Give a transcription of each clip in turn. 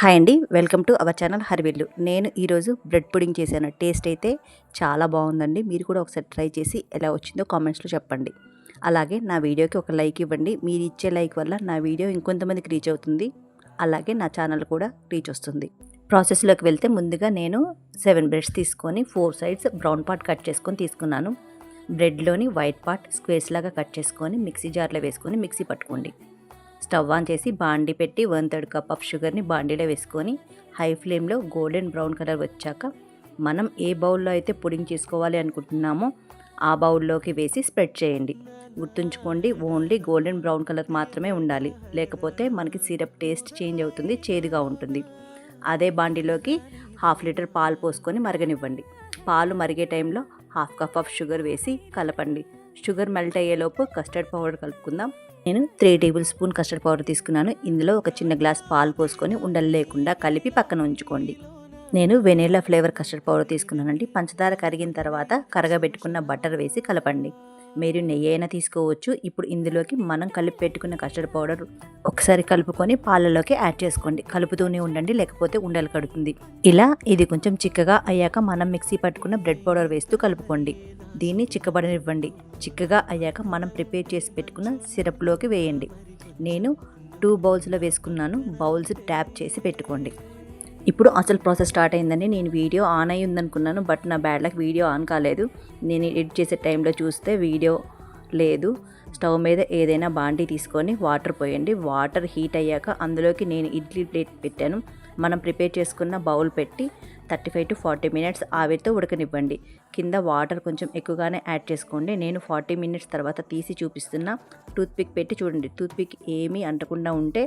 Hi అండి. Welcome to our channel Harivellu నేను ఈరోజు బ్రెడ్ పుడింగ్ చేశాను. టేస్ట్ అయితే చాలా బాగుందండి. మీరు కూడా ఒకసారి ట్రై చేసి ఎలా వచ్చిందో కామెంట్స్లో చెప్పండి. అలాగే నా వీడియోకి ఒక లైక్ ఇవ్వండి. మీరు ఇచ్చే లైక్ వల్ల నా వీడియో ఇంకొంతమందికి రీచ్ అవుతుంది. అలాగే నా ఛానల్ కూడా రీచ్ వస్తుంది. ప్రాసెస్లోకి వెళ్తే ముందుగా నేను సెవెన్ బ్రెడ్స్ తీసుకొని four sides brown part cut చేసుకొని తీసుకున్నాను. బ్రెడ్లోని వైట్ పార్ట్ స్క్వేర్స్ లాగా కట్ చేసుకొని మిక్సీ జార్లో వేసుకొని మిక్సీ పట్టుకోండి. స్టవ్ ఆన్ చేసి బాండి పెట్టి వన్ థర్డ్ కప్ ఆఫ్ షుగర్ని బాండీలో వేసుకొని హై ఫ్లేమ్లో గోల్డెన్ బ్రౌన్ కలర్ వచ్చాక మనం ఏ బౌల్లో అయితే పుడింగ్ చేసుకోవాలి అనుకుంటున్నామో ఆ బౌల్లోకి వేసి స్ప్రెడ్ చేయండి. గుర్తుంచుకోండి ఓన్లీ గోల్డెన్ బ్రౌన్ కలర్ మాత్రమే ఉండాలి. లేకపోతే మనకి సిరప్ టేస్ట్ చేంజ్ అవుతుంది చేదుగా ఉంటుంది. అదే బాండీలోకి హాఫ్ లీటర్ పాలు పోసుకొని మరగనివ్వండి. పాలు మరిగే టైంలో హాఫ్ కప్ ఆఫ్ షుగర్ వేసి కలపండి. షుగర్ మెల్ట్ అయ్యేలోపు కస్టర్డ్ పౌడర్ కలుపుకుందాం. నేను three table spoon custard powder తీసుకున్నాను. ఇందులో ఒక చిన్న గ్లాస్ పాలు పోసుకొని ఉండలు లేకుండా కలిపి పక్కన ఉంచుకోండి. నేను వెనీలా ఫ్లేవర్ కస్టర్డ్ పౌడర్ తీసుకున్నానండి. పంచదార కరిగిన తర్వాత కరగబెట్టుకున్న బటర్ వేసి కలపండి. మీరు నెయ్యి అయినా తీసుకోవచ్చు. ఇప్పుడు ఇందులోకి మనం కలిపి పెట్టుకున్న కస్టర్డ్ పౌడర్ ఒకసారి కలుపుకొని పాలలోకి యాడ్ చేసుకోండి. కలుపుతూనే ఉండండి లేకపోతే ఉండలు కడుతుంది. ఇలా ఇది కొంచెం చిక్కగా అయ్యాక మనం మిక్సీ పట్టుకున్న బ్రెడ్ పౌడర్ వేస్తూ కలుపుకోండి. దీన్ని చిక్కబడనివ్వండి. చిక్కగా అయ్యాక మనం ప్రిపేర్ చేసి పెట్టుకున్న సిరప్లోకి వేయండి. నేను టూ బౌల్స్లో వేసుకున్నాను. బౌల్స్ ట్యాప్ చేసి పెట్టుకోండి. ఇప్పుడు అసలు ప్రాసెస్ స్టార్ట్ అయిందని నేను వీడియో ఆన్ అయ్యి ఉందనుకున్నాను బట్ నా బ్యాడ్ లక్ వీడియో ఆన్ కాలేదు. నేను ఎడిట్ చేసే టైంలో చూస్తే వీడియో లేదు. స్టవ్ మీద ఏదైనా బాండీ తీసుకొని వాటర్ పోయండి. వాటర్ హీట్ అయ్యాక అందులోకి నేను ఇడ్లీ ప్లేట్ పెట్టాను. మనం ప్రిపేర్ చేసుకున్న బౌల్ పెట్టి thirty five to forty minutes ఆవిరితో ఉడకనివ్వండి. కింద వాటర్ కొంచెం ఎక్కువగానే యాడ్ చేసుకోండి. నేను ఫార్టీ మినిట్స్ తర్వాత తీసి చూపిస్తున్న టూత్పిక్ పెట్టి చూడండి. టూత్పిక్ ఏమీ అంటకుండా ఉంటే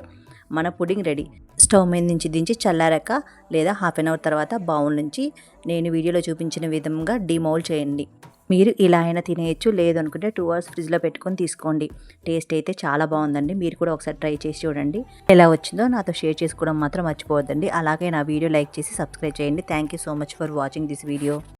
మన పుడింగ్ రెడీ. స్టవ్ మీద నుంచి దించి చల్లారాక లేదా హాఫ్ అన్ అవర్ తర్వాత బౌల్ నుంచి నేను వీడియోలో చూపించిన విధంగా డిమౌల్ చేయండి. మీరు ఇలా అయినా తినేయచ్చు. లేదనుకుంటే టూ అవర్స్ ఫ్రిడ్జ్లో పెట్టుకొని తీసుకోండి. టేస్ట్ అయితే చాలా బాగుందండి. మీరు కూడా ఒకసారి ట్రై చేసి చూడండి. ఎలా వచ్చిందో నాతో షేర్ చేసుకోవడం మాత్రం మర్చిపోవద్దండి. అలాగే నా వీడియో లైక్ చేసి సబ్స్క్రైబ్ చేయండి. Thank you so much for watching this video